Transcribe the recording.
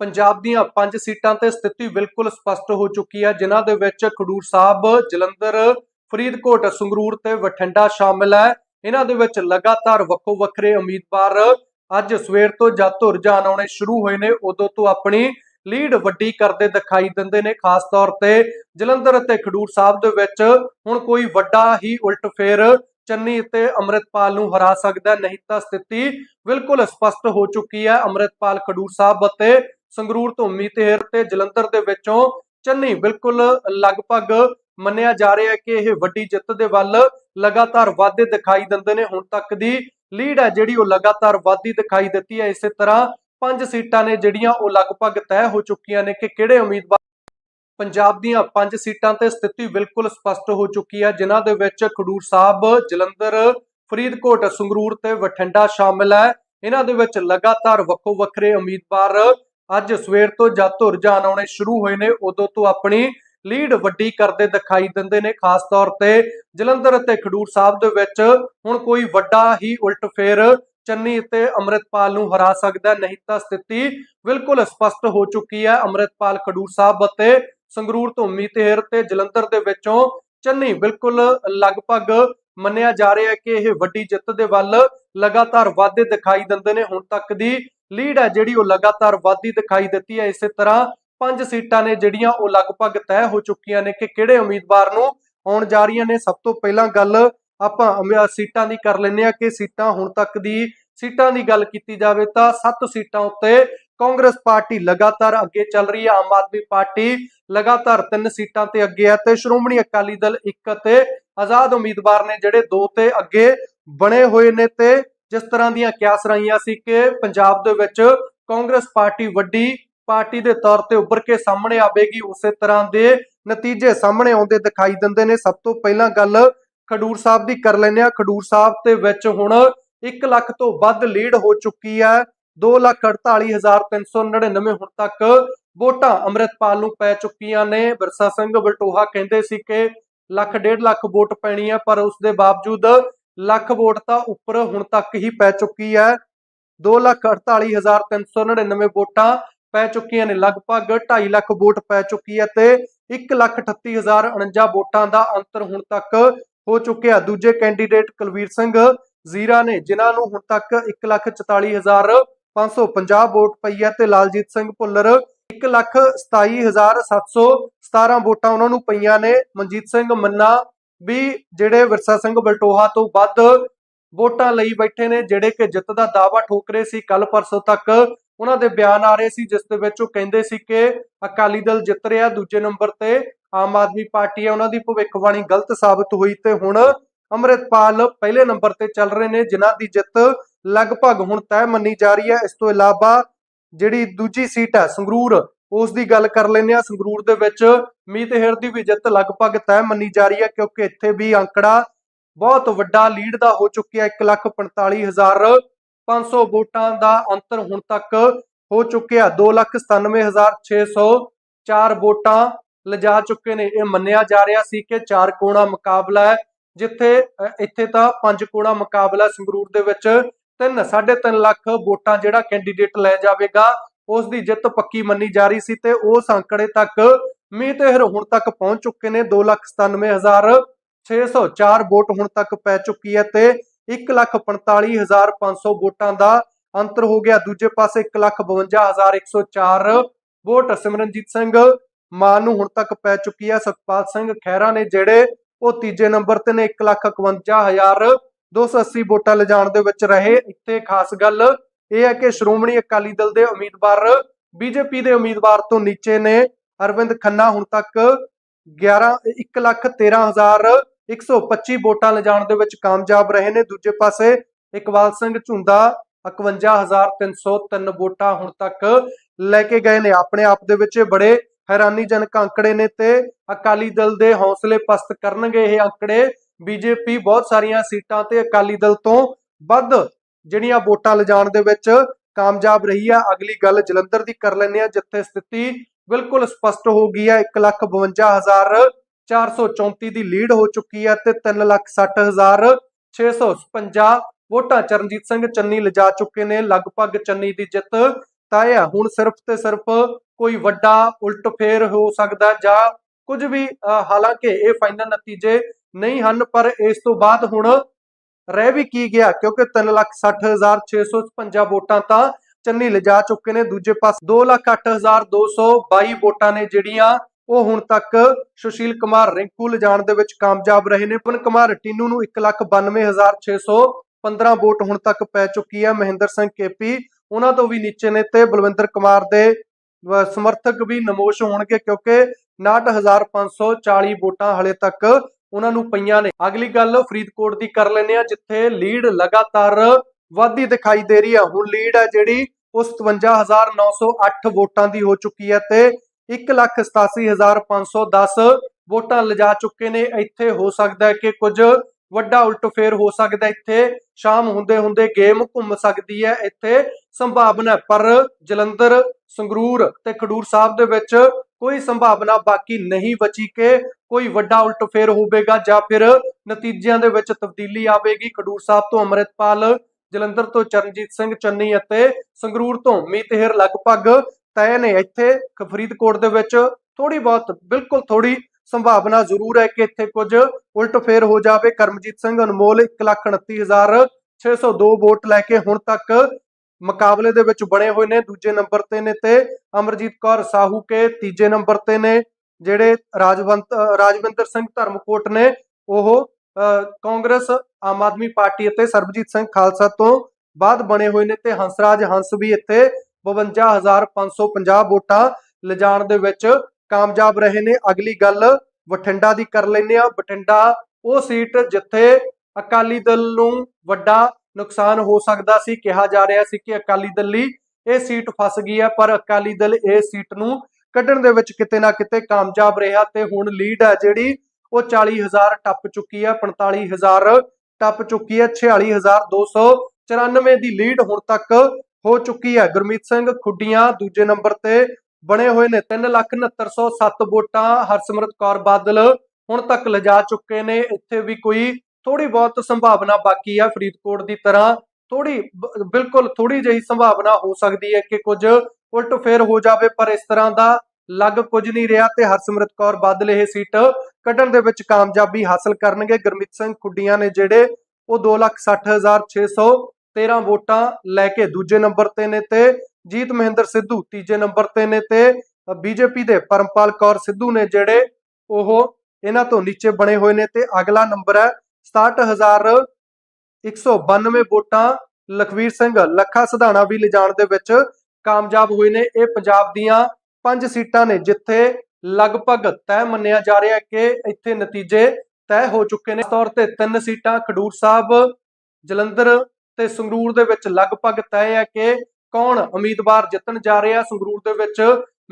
ਪੰਜਾਬ ਦੀਆਂ ਪੰਜ ਸੀਟਾਂ ਤੇ ਸਥਿਤੀ ਬਿਲਕੁਲ ਸਪਸ਼ਟ ਹੋ ਚੁੱਕੀ ਹੈ, ਜਿਨ੍ਹਾਂ ਦੇ ਵਿੱਚ ਖਡੂਰ ਸਾਹਿਬ, ਜਲੰਧਰ, ਫਰੀਦਕੋਟ, ਸੰਗਰੂਰ ਤੇ ਬਠਿੰਡਾ ਸ਼ਾਮਿਲ ਹੈ। ਇਹਨਾਂ ਦੇ ਵਿੱਚ ਲਗਾਤਾਰ ਵੱਖੋ ਵੱਖਰੇ ਉਮੀਦਵਾਰ ਅੱਜ ਸਵੇਰ ਤੋਂ ਜਦ ਤੋਂ ਰੁਝਾਨ ਆਉਣੇ ਸ਼ੁਰੂ ਹੋਏ ਨੇ, ਉਦੋਂ ਤੋਂ ਆਪਣੀ ਲੀਡ ਵੱਡੀ ਕਰਦੇ ਦਿਖਾਈ ਦਿੰਦੇ ਨੇ। ਖਾਸ ਤੌਰ ਤੇ ਜਲੰਧਰ ਅਤੇ ਖਡੂਰ ਸਾਹਿਬ ਦੇ ਵਿੱਚ ਹੁਣ ਕੋਈ ਵੱਡਾ ਹੀ ਉਲਟ ਫੇਰ ਚੰਨੀ ਅਤੇ ਅੰਮ੍ਰਿਤਪਾਲ ਨੂੰ ਹਰਾ ਸਕਦਾ ਨਹੀਂ ਤਾਂ ਸਥਿਤੀ ਬਿਲਕੁਲ ਸਪਸ਼ਟ ਹੋ ਚੁੱਕੀ ਹੈ। ਅੰਮ੍ਰਿਤਪਾਲ, ਖਡੂਰ ਸਾਹਿਬ ਅਤੇ ਸੰਗਰੂਰ ਤੋਂ ਮੀਤੇਰ ਤੇ ਜਲੰਧਰ ਦੇ ਵਿੱਚੋਂ ਚੰਨੀ ਬਿਲਕੁਲ ਲਗਭਗ ਮੰਨਿਆ ਜਾ ਰਿਹਾ ਹੈ ਕਿ ਇਹ ਵੱਡੀ ਜਿੱਤ ਦੇ ਵੱਲ ਲਗਾਤਾਰ ਵਾਧੇ ਦਿਖਾਈ ਦਿੰਦੇ ਨੇ। ਹੁਣ ਤੱਕ ਦੀ ਲੀਡ ਹੈ ਜਿਹੜੀ ਉਹ ਲਗਾਤਾਰ ਵਾਧੀ ਦਿਖਾਈ ਦਿੱਤੀ ਹੈ। ਇਸੇ ਤਰ੍ਹਾਂ ਪੰਜ ਸੀਟਾਂ ਨੇ ਜਿਹੜੀਆਂ ਉਹ ਲਗਭਗ ਤੈਅ ਹੋ ਚੁੱਕੀਆਂ ਨੇ ਕਿ ਕਿਹੜੇ ਉਮੀਦਵਾਰ ਪੰਜਾਬ ਦੀਆਂ ਪੰਜ ਸੀਟਾਂ ਤੇ ਸਥਿਤੀ ਬਿਲਕੁਲ ਸਪਸ਼ਟ ਹੋ ਚੁੱਕੀ ਹੈ, ਜਿਨ੍ਹਾਂ ਦੇ ਵਿੱਚ ਖਡੂਰ ਸਾਹਿਬ, ਜਲੰਧਰ, ਫਰੀਦਕੋਟ, ਸੰਗਰੂਰ ਤੇ ਬਠਿੰਡਾ ਸ਼ਾਮਿਲ ਹੈ। ਇਹਨਾਂ ਦੇ ਵਿੱਚ ਲਗਾਤਾਰ ਵੱਖੋ ਵੱਖਰੇ ਉਮੀਦਵਾਰ ਅੱਜ ਸਵੇਰ ਤੋਂ ਜਦ ਤੋਂ ਰੁਝਾਨ ਆਉਣੇ ਸ਼ੁਰੂ ਹੋਏ ਨੇ, ਉਦੋਂ ਤੋਂ ਆਪਣੀ ਲੀਡ ਵੱਡੀ ਕਰਦੇ ਦਿਖਾਈ ਦਿੰਦੇ ਨੇ, ਖਾਸ ਤੌਰ ਤੇ ਜਲੰਧਰ ਅਤੇ ਖਡੂਰ ਸਾਹਿਬ ਦੇ ਵਿੱਚ। ਹੁਣ ਕੋਈ ਵੱਡਾ ਹੀ ਉਲਟ ਫੇਰ ਚੰਨੀ ਅਤੇ ਅੰਮ੍ਰਿਤਪਾਲ ਨੂੰ ਹਰਾ ਸਕਦਾ, ਨਹੀਂ ਤਾਂ ਸਥਿਤੀ ਬਿਲਕੁਲ ਸਪਸ਼ਟ ਹੋ ਚੁੱਕੀ ਹੈ। ਅੰਮ੍ਰਿਤਪਾਲ, ਖਡੂਰ ਸਾਹਿਬ ਅਤੇ ਸੰਗਰੂਰ ਤੋਂ ਮੀਤੇਰ ਤੇ ਜਲੰਧਰ ਦੇ ਵਿੱਚੋਂ ਚੰਨੀ ਬਿਲਕੁਲ ਲਗਭਗ ਮੰਨਿਆ ਜਾ ਰਿਹਾ ਹੈ ਕਿ ਇਹ ਵੱਡੀ ਜਿੱਤ ਦੇ ਵੱਲ ਲਗਾਤਾਰ ਵਾਧੇ ਦਿਖਾਈ ਦਿੰਦੇ ਨੇ। ਹੁਣ ਤੱਕ ਦੀ ਲੀਡ ਹੈ ਜਿਹੜੀ ਉਹ ਲਗਾਤਾਰ ਵਾਧੀ ਦਿਖਾਈ ਦਿੱਤੀ ਹੈ। ਇਸੇ ਤਰ੍ਹਾਂ ਪੰਜ ਸੀਟਾਂ ਨੇ ਜਿਹੜੀਆਂ ਉਹ ਲਗਭਗ ਤੈਅ ਹੋ ਚੁੱਕੀਆਂ ਨੇ ਕਿ ਕਿਹੜੇ ਉਮੀਦਵਾਰ ਨੂੰ ਆਉਣ ਜਾ ਰਹੀਆਂ ਨੇ। ਸਭ ਤੋਂ ਪਹਿਲਾਂ ਗੱਲ ਆਪਾਂ ਸੀਟਾਂ ਦੀ ਕਰ ਲੈਂਦੇ ਆ ਕਿ ਸੀਟਾਂ ਹੁਣ ਤੱਕ ਦੀ ਸੀਟਾਂ ਦੀ ਗੱਲ ਕੀਤੀ ਜਾਵੇ ਤਾਂ 7 ਸੀਟਾਂ ਉੱਤੇ ਕਾਂਗਰਸ ਪਾਰਟੀ ਲਗਾਤਾਰ ਅੱਗੇ ਚੱਲ ਰਹੀ ਹੈ। ਆਮ ਆਦਮੀ ਪਾਰਟੀ ਲਗਾਤਾਰ 3 ਸੀਟਾਂ ਤੇ ਅੱਗੇ ਹੈ ਤੇ ਸ਼੍ਰੋਮਣੀ ਅਕਾਲੀ ਦਲ ਇੱਕ ਤੇ ਆਜ਼ਾਦ ਉਮੀਦਵਾਰ ਨੇ ਜਿਹੜੇ ਦੋ ਤੇ ਅੱਗੇ ਬਣੇ ਹੋਏ ਨੇ ਤੇ ਜਿਸ ਤਰ੍ਹਾਂ ਦੀਆਂ ਕਿਆਸ ਰਹੀਆਂ ਸੀ ਕਿ ਪੰਜਾਬ ਦੇ ਵਿੱਚ ਕਾਂਗਰਸ ਪਾਰਟੀ ਵੱਡੀ ਪਾਰਟੀ ਦੇ ਤੌਰ ਤੇ ਉੱਭਰ ਕੇ ਸਾਹਮਣੇ ਆਵੇਗੀ, ਉਸੇ ਤਰ੍ਹਾਂ ਦੇ ਨਤੀਜੇ ਸਾਹਮਣੇ ਆਉਂਦੇ ਦਿਖਾਈ ਦਿੰਦੇ ਨੇ। ਸਭ ਤੋਂ ਪਹਿਲਾਂ ਗੱਲ ਖਡੂਰ ਸਾਹਿਬ ਦੀ ਕਰ ਲੈਂਦੇ ਆ ਖਡੂਰ ਸਾਹਿਬ ਦੇ ਵਿੱਚ ਹੁਣ 1 ਲੱਖ ਤੋਂ ਵੱਧ ਲੀਡ ਹੋ ਚੁੱਕੀ ਹੈ। 248399 ਹੁਣ ਤੱਕ ਵੋਟਾਂ ਅੰਮ੍ਰਿਤਪਾਲ ਨੂੰ ਪੈ ਚੁੱਕੀਆਂ ਨੇ। ਬਿਰਸਾ ਸਿੰਘ ਬਲਟੋਹਾ ਕਹਿੰਦੇ ਸੀ ਕਿ ਲੱਖ ਡੇਢ ਲੱਖ ਵੋਟ ਪੈਣੀ ਹੈ, ਪਰ ਉਸ ਦੇ ਬਾਵਜੂਦ ਲੱਖ ਵੋਟ ਤਾਂ ਉੱਪਰ ਹੁਣ ਤੱਕ ਹੀ ਪੈ ਚੁੱਕੀ ਹੈ। 248399 ਵੋਟਾਂ ਪੈ ਚੁੱਕੀਆਂ ਨੇ। ਲਗਭਗ 2.5 ਲੱਖ ਵੋਟ ਪੈ ਚੁੱਕੀ ਹੈ ਤੇ 138049 ਵੋਟਾਂ ਦਾ ਅੰਤਰ ਹੁਣ ਤੱਕ ਹੋ ਚੁੱਕਿਆ। ਦੂਜੇ ਕੈਂਡੀਡੇਟ ਕੁਲਵੀਰ ਸਿੰਘ ਜ਼ੀਰਾ ਨੇ, ਜਿਨ੍ਹਾਂ ਨੂੰ ਹੁਣ ਤੱਕ 144550 ਵੋਟ ਪਈ ਹੈ ਤੇ ਲਾਲਜੀਤ ਸਿੰਘ ਭੁੱਲਰ 127717 ਵੋਟਾਂ ਉਹਨਾਂ ਨੂੰ ਪਈਆਂ ਨੇ। ਮਨਜੀਤ ਸਿੰਘ ਮੰਨਾ ਵੀ ਜਿਹੜੇ ਵਿਰਸਾ ਸਿੰਘ ਬਲਟੋਹਾ ਤੋਂ ਵੱਧ ਵੋਟਾਂ ਲਈ ਬੈਠੇ ਨੇ, ਜਿਹੜੇ ਕਿ ਜਿੱਤ ਦਾ ਦਾਅਵਾ ਠੋਕ ਰਹੇ ਸੀ ਕੱਲ ਪਰਸੋਂ ਤੱਕ, ਉਹਨਾਂ ਦੇ ਬਿਆਨ ਆ ਰਹੇ ਸੀ, ਜਿਸ ਦੇ ਵਿੱਚ ਉਹ ਕਹਿੰਦੇ ਸੀ ਕਿ ਅਕਾਲੀ ਦਲ ਜਿੱਤ ਰਿਹਾ ਦੂਜੇ ਨੰਬਰ ਤੇ, ਆਮ ਆਦਮੀ ਪਾਰਟੀ ਹੈ, ਉਹਨਾਂ ਦੀ ਭਵਿੱਖਬਾਣੀ ਗਲਤ ਸਾਬਤ ਹੋਈ ਤੇ ਹੁਣ ਅੰਮ੍ਰਿਤਪਾਲ ਪਹਿਲੇ ਨੰਬਰ ਤੇ ਚੱਲ ਰਹੇ ਨੇ, ਜਿਨ੍ਹਾਂ ਦੀ ਜਿੱਤ ਲਗਭਗ ਹੁਣ ਤੈਅ ਮੰਨੀ ਜਾ ਰਹੀ ਹੈ। ਇਸ ਤੋਂ ਇਲਾਵਾ ਜਿਹੜੀ ਦੂਜੀ ਸੀਟ ਹੈ, ਸੰਗਰੂਰ ਉਸ ਦੀ ਗੱਲ ਕਰ ਲੈਂਦੇ ਆ ਸੰਗਰੂਰ ਦੇ ਵਿੱਚ ਮੀਤ ਹੇਰ ਦੀ ਵੀ ਜਿੱਤ ਲਗਭਗ ਤੈਅ ਮੰਨੀ ਜਾ ਰਹੀ ਹੈ ਕਿਉਂਕਿ ਇੱਥੇ ਵੀ ਅੰਕੜਾ ਬਹੁਤ ਵੱਡਾ ਲੀਡ ਦਾ ਹੋ ਚੁੱਕਿਆ। 145000 ਵੋਟਾਂ ਦਾ ਅੰਤਰ ਹੁਣ ਤੱਕ ਹੋ ਚੁੱਕਿਆ। 297604 ਵੋਟਾਂ ਲਿਜਾ ਚੁੱਕੇ ਨੇ। ਇਹ ਮੰਨਿਆ ਜਾ ਰਿਹਾ ਸੀ ਕਿ ਚਾਰ ਕੋਣਾ ਮੁਕਾਬਲਾ ਹੈ, ਜਿੱਥੇ ਇੱਥੇ ਤਾਂ ਪੰਜ ਕੋਣਾ ਮੁਕਾਬਲਾ ਸੰਗਰੂਰ ਦੇ ਵਿੱਚ 3 3.5 ਲੱਖ ਵੋਟਾਂ ਜਿਹੜਾ ਕੈਂਡੀਡੇਟ ਲੈ ਜਾਵੇਗਾ। ਉਸ ਦੀ ਜਿੱਤ ਪੱਕੀ ਮੰਨੀ ਜਾ ਰਹੀ ਸੀ ਤੇ ਉਸ ਅੰਕੜੇ ਤੱਕ ਮੀਤਹਿਰ ਹੁਣ ਤੱਕ ਪਹੁੰਚ ਚੁੱਕੇ ਨੇ। 297604 ਵੋਟ ਹੁਣ ਤੱਕ ਪੈ ਚੁੱਕੀ ਹੈ ਤੇ 145500 ਵੋਟਾਂ ਦਾ ਅੰਤਰ ਹੋ ਗਿਆ। ਦੂਜੇ ਪਾਸੇ 152104 ਵੋਟ ਸਿਮਰਨਜੀਤ ਸਿੰਘ ਮਾਨ ਨੂੰ ਹੁਣ ਤੱਕ ਪੈ ਚੁੱਕੀ ਹੈ। ਸਤਪਾਲ ਸਿੰਘ ਖਹਿਰਾ ਨੇ ਜਿਹੜੇ ਉਹ ਤੀਜੇ ਨੰਬਰ ਤੇ ਨੇ 151280 ਵੋਟਾਂ ਲਿਜਾਣ ਦੇ ਵਿੱਚ ਰਹੇ। ਇੱਥੇ ਖਾਸ ਗੱਲ ਇਹ ਹੈ ਕਿ ਸ਼੍ਰੋਮਣੀ ਅਕਾਲੀ ਦਲ ਦੇ ਉਮੀਦਵਾਰ, ਬੀਜੇਪੀ ਦੇ ਉਮੀਦਵਾਰ ਤੋਂ ਨੀਚੇ ਨੇ ਅਰਵਿੰਦ ਖੰਨਾ। ਹੁਣ ਤੱਕ 11 113125 ਵੋਟਾਂ ਲਿਜਾਣ ਦੇ ਵਿੱਚ ਕਾਮਯਾਬ ਰਹੇ ਨੇ। ਦੂਜੇ ਪਾਸੇ ਇਕਬਾਲ ਸਿੰਘ ਝੁੰਦਾ 51303 ਵੋਟਾਂ ਹੁਣ ਤੱਕ ਲੈ ਕੇ ਗਏ ਨੇ। ਆਪਣੇ ਆਪ ਦੇ ਵਿੱਚ ਬੜੇ ਹੈਰਾਨੀਜਨਕ ਅੰਕੜੇ ਨੇ ਤੇ ਅਕਾਲੀ ਦਲ ਦੇ ਹੌਸਲੇ ਪਸਤ ਕਰਨਗੇ ਇਹ ਅੰਕੜੇ। ਬੀਜੇਪੀ ਬਹੁਤ ਸਾਰੀਆਂ ਸੀਟਾਂ ਤੇ ਅਕਾਲੀ ਦਲ ਤੋਂ ਵੱਧ ਜਿਹੜੀਆਂ ਵੋਟਾਂ ਲਿਜਾਣ ਦੇ ਵਿੱਚ ਕਾਮਯਾਬ ਰਹੀ ਆ, ਅਗਲੀ ਗੱਲ ਜਲੰਧਰ ਦੀ ਕਰ ਲੈਂਦੇ ਆ, ਜਿੱਥੇ ਸਥਿਤੀ ਬਿਲਕੁਲ ਸਪਸ਼ਟ ਹੋ ਗਈ ਹੈ 152434 ਦੀ ਲੀਡ ਹੋ ਚੁੱਕੀ ਹੈ ਤੇ 360656 ਵੋਟਾਂ ਚਰਨਜੀਤ ਸਿੰਘ ਚੰਨੀ ਲਿਜਾ ਚੁੱਕੇ ਨੇ, ਲਗਭਗ ਚੰਨੀ ਦੀ ਜਿੱਤ ਤੈਅ ਹੈ ਹੁਣ ਸਿਰਫ ਤੇ ਸਿਰਫ ਕੋਈ ਵੱਡਾ ਉਲਟ ਫੇਰ ਹੋ ਸਕਦਾ ਜਾਂ ਕੁਝ ਵੀ ਹਾਲਾਂਕਿ ਇਹ ਫਾਈਨਲ ਨਤੀਜੇ ਨਹੀਂ ਹਨ, ਪਰ ਇਸ ਤੋਂ ਬਾਅਦ ਹੁਣ ਰਹਿ ਵੀ ਕੀ ਗਿਆ? ਕਿਉਂਕਿ 360655 ਵੋਟਾਂ ਤਾਂ ਚੰਨੀ ਲਿਜਾ ਚੁੱਕੇ ਨੇ। ਦੂਜੇ ਪਾਸੇ 208222 ਵੋਟਾਂ ਨੇ ਜਿਹੜੀਆਂ ਉਹ ਹੁਣ ਤੱਕ ਸੁਸ਼ੀਲ ਕੁਮਾਰ ਰਿੰਕੂ ਲਿਜਾਣ ਦੇ ਵਿੱਚ ਕਾਮਯਾਬ ਰਹੇ ਨੇ। ਪਵਨ ਕੁਮਾਰ ਟੀਨੂ ਨੂੰ 192615 ਵੋਟ ਹੁਣ ਤੱਕ ਪੈ ਚੁੱਕੀ ਹੈ। ਮਹਿੰਦਰ ਸਿੰਘ ਕੇਪੀ ਉਹਨਾਂ ਤੋਂ ਵੀ ਨੀਚੇ ਨੇ ਤੇ ਬਲਵਿੰਦਰ ਕੁਮਾਰ ਦੇ ਸਮਰਥਕ ਵੀ ਨਮੋਸ਼ ਹੋਣਗੇ ਕਿਉਂਕਿ 69540 ਵੋਟਾਂ ਹਲੇ ਤੱਕ ਉਹਨਾਂ ਨੂੰ ਪਈਆਂ ਨੇ। ਅਗਲੀ ਗੱਲ, ਫਰੀਦਕੋਟ ਦੀ ਕਰ ਲੈਂਦੇ ਆ ਜਿੱਥੇ ਲੀਡ ਲਗਾਤਾਰ ਵਾਧੀ ਦਿਖਾਈ ਦੇ ਰਹੀ ਹੈ। ਹੁਣ ਲੀਡ ਹੈ ਜਿਹੜੀ ਉਹ 57908 ਵੋਟਾਂ ਦੀ ਹੋ ਚੁੱਕੀ ਹੈ ਤੇ 187510 ਵੋਟਾਂ ਲਿਜਾ ਚੁੱਕੇ ਨੇ। ਇੱਥੇ ਹੋ ਸਕਦਾ ਹੈ ਕਿ ਕੁਝ ਵੱਡਾ ਉਲਟਫੇਰ ਹੋ ਸਕਦਾ ਇੱਥੇ ਸ਼ਾਮ ਹੁੰਦੇ ਹੁੰਦੇ ਗੇਮ ਘੁੰਮ ਸਕਦੀ ਹੈ। ਇੱਥੇ ਸੰਭਾਵਨਾ ਪਰ ਜਲੰਧਰ, ਸੰਗਰੂਰ ਤੇ ਖਡੂਰ ਸਾਹਿਬ ਦੇ ਵਿੱਚ ਕੋਈ ਸੰਭਾਵਨਾ ਬਾਕੀ ਨਹੀਂ ਬਚੀ ਕਿ ਕੋਈ ਵੱਡਾ ਉਲਟਫੇਰ ਹੋਵੇਗਾ ਜਾਂ ਫਿਰ ਨਤੀਜਿਆਂ ਦੇ ਵਿੱਚ ਤਬਦੀਲੀ ਆਵੇਗੀ। ਖਡੂਰ ਸਾਹਿਬ ਤੋਂ ਅੰਮ੍ਰਿਤਪਾਲ, ਜਲੰਧਰ ਤੋਂ ਚਰਨਜੀਤ ਸਿੰਘ, ਚੰਨੀ ਅਤੇ ਸੰਗਰੂਰ ਤੋਂ ਮੀਤਹਿਰ ਲਗਭਗ ਤੈਅ ਨੇ। ਇੱਥੇ ਫਰੀਦਕੋਟ ਦੇ ਵਿੱਚ ਥੋੜੀ ਬਹੁਤ, ਬਿਲਕੁਲ ਥੋੜੀ ਸੰਭਾਵਨਾ ਜ਼ਰੂਰ ਹੈ ਕਿ ਇੱਥੇ ਕੁਝ ਉਲਟਫੇਰ ਹੋ ਜਾਵੇ। ਕਰਮਜੀਤ ਸਿੰਘ ਅਨਮੋਲ 129602 ਵੋਟ ਲੈ ਕੇ ਹੁਣ ਤੱਕ ਮੁਕਾਬਲੇ ਦੇ ਵਿੱਚ ਬਣੇ ਹੋਏ ਨੇ, ਦੂਜੇ ਨੰਬਰ ਤੇ ਨੇ ਤੇ ਅਮਰਜੀਤ ਕੌਰ ਸਾਹੂ ਕੇ ਤੀਜੇ ਨੰਬਰ ਤੇ ਨੇ, ਜਿਹੜੇ ਰਾਜਵੰਤ ਰਾਜਵਿੰਦਰ ਸਿੰਘ ਧਰਮਕੋਟ ਨੇ, ਉਹ ਕਾਂਗਰਸ, ਆਮ ਆਦਮੀ ਪਾਰਟੀ ਅਤੇ ਸਰਬਜੀਤ ਸਿੰਘ ਖਾਲਸਾ ਤੋਂ ਬਾਅਦ ਬਣੇ ਹੋਏ ਨੇ ਤੇ ਹੰਸਰਾਜ ਹੰਸ ਵੀ ਇੱਥੇ 52550 ਵੋਟਾਂ ਲਿਜਾਣ ਦੇ ਵਿੱਚ ਕਾਮਯਾਬ ਰਹੇ ਨੇ। ਅਗਲੀ ਗੱਲ ਬਠਿੰਡਾ ਦੀ ਕਰ ਲੈਂਦੇ ਆ ਬਠਿੰਡਾ ਉਹ ਸੀਟ ਜਿੱਥੇ ਅਕਾਲੀ ਦਲ ਨੂੰ ਵੱਡਾ ਨੁਕਸਾਨ ਹੋ ਸਕਦਾ ਸੀ, ਕਿਹਾ ਜਾ ਰਿਹਾ ਸੀ ਕਿ ਅਕਾਲੀ ਦਲ ਲਈ ਇਹ ਸੀਟ ਫਸ ਗਈ ਹੈ, ਪਰ ਅਕਾਲੀ ਦਲ ਇਹ ਸੀਟ ਨੂੰ ਕੱਢਣ ਦੇ ਵਿੱਚ ਕਿਤੇ ਨਾ ਕਿਤੇ ਕਾਮਯਾਬ ਰਿਹਾ ਤੇ ਹੁਣ ਲੀਡ ਹੈ ਜਿਹੜੀ, ਉਹ 40000 ਟੱਪ ਚੁੱਕੀ ਹੈ 45000 ਟੱਪ ਚੁੱਕੀ ਹੈ 46294 ਦੀ ਲੀਡ ਹੁਣ ਤੱਕ ਹੋ ਚੁੱਕੀ ਹੈ। ਗੁਰਮੀਤ ਸਿੰਘ ਖੁੱਡੀਆਂ ਦੂਜੇ ਨੰਬਰ ਤੇ ਬਣੇ ਹੋਏ ਨੇ 369707 ਵੋਟਾਂ ਹਰਸਿਮਰਤ ਕੌਰ ਬਾਦਲ ਹੁਣ ਤੱਕ ਲਿਜਾ ਚੁੱਕੇ ਨੇ। ਇੱਥੇ ਵੀ ਕੋਈ ਥੋੜੀ ਬਹੁਤ ਸੰਭਾਵਨਾ ਬਾਕੀ ਆ ਫਰੀਦਕੋਟ ਦੀ ਤਰ੍ਹਾਂ। ਥੋੜੀ ਬਿਲਕੁਲ ਥੋੜੀ ਜਿਹੀ ਸੰਭਾਵਨਾ ਹੋ ਸਕਦੀ ਹੈ ਕਿ ਕੁਝ ਉਲਟ ਫੇਰ ਹੋ ਜਾਵੇ, ਪਰ ਇਸ ਤਰ੍ਹਾਂ ਦਾ ਲੱਗ ਕੁਝ ਨਹੀਂ ਰਿਹਾ ਤੇ ਹਰਸਿਮਰਤ ਕੌਰ ਬਾਦਲ ਇਹ ਸੀਟ ਕੱਢਣ ਦੇ ਵਿੱਚ ਕਾਮਯਾਬੀ ਹਾਸਲ ਕਰਨਗੇ। ਗੁਰਮੀਤ ਸਿੰਘ ਖੁੱਡੀਆਂ ਨੇ ਜਿਹੜੇ ਉਹ 260613 ਵੋਟਾਂ ਲੈ ਕੇ ਦੂਜੇ ਨੰਬਰ ਤੇ ਨੇ ਤੇ ਜੀਤ ਮਹਿੰਦਰ ਸਿੱਧੂ ਤੀਜੇ ਨੰਬਰ ਤੇ ਨੇ ਤੇ ਬੀਜੇਪੀ ਦੇ ਪਰਮਪਾਲ ਕੌਰ ਸਿੱਧੂ ਨੇ ਜਿਹੜੇ ਉਹ ਇਹਨਾਂ ਤੋਂ ਨੀਚੇ ਬਣੇ ਹੋਏ ਨੇ ਤੇ ਅਗਲਾ ਨੰਬਰ ਹੈ 67192 ਵੋਟਾਂ ਲਖਵੀਰ ਸਿੰਘ ਲੱਖਾ ਸਿਧਾਣਾ ਵੀ ਲਿਜਾਣ ਦੇ ਵਿੱਚ ਕਾਮਯਾਬ ਹੋਏ ਨੇ। ਇਹ ਪੰਜਾਬ ਦੀਆਂ ਪੰਜ ਸੀਟਾਂ ਨੇ, ਜਿੱਥੇ ਲਗਭਗ ਤੈਅ ਮੰਨਿਆ ਜਾ ਰਿਹਾ ਕਿ ਇੱਥੇ ਨਤੀਜੇ ਤੈਅ ਹੋ ਚੁੱਕੇ ਨੇ। ਤੌਰ ਤੇ ਤਿੰਨ ਸੀਟਾਂ ਖਡੂਰ ਸਾਹਿਬ, ਜਲੰਧਰ ਤੇ ਸੰਗਰੂਰ ਦੇ ਵਿੱਚ ਲਗਭਗ ਤੈਅ ਹੈ ਕਿ ਕੌਣ ਉਮੀਦਵਾਰ ਜਿੱਤਣ ਜਾ ਰਿਹਾ। ਸੰਗਰੂਰ ਦੇ ਵਿੱਚ